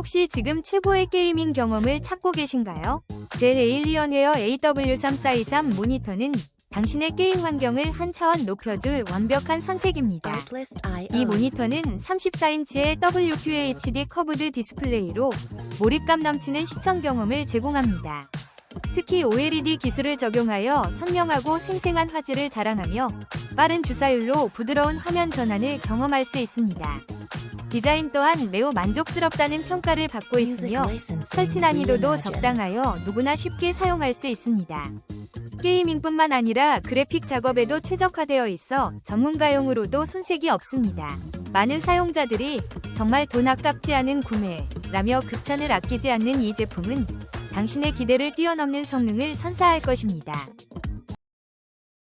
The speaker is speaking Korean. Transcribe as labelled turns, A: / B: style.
A: 혹시 지금 최고의 게이밍 경험을 찾고 계신가요? 델 에일리언웨어 AW3423 모니터는 당신의 게임 환경을 한 차원 높여줄 완벽한 선택입니다. 이 모니터는 34인치의 WQHD 커브드 디스플레이로 몰입감 넘치는 시청 경험을 제공합니다. 특히 OLED 기술을 적용하여 선명하고 생생한 화질을 자랑하며 빠른 주사율로 부드러운 화면 전환을 경험할 수 있습니다. 디자인 또한 매우 만족스럽다는 평가를 받고 있으며 설치 난이도도 적당하여 누구나 쉽게 사용할 수 있습니다. 게이밍뿐만 아니라 그래픽 작업에도 최적화되어 있어 전문가용으로도 손색이 없습니다. 많은 사용자들이 정말 돈 아깝지 않은 구매라며 극찬을 아끼지 않는 이 제품은 당신의 기대를 뛰어넘는 성능을 선사할 것입니다.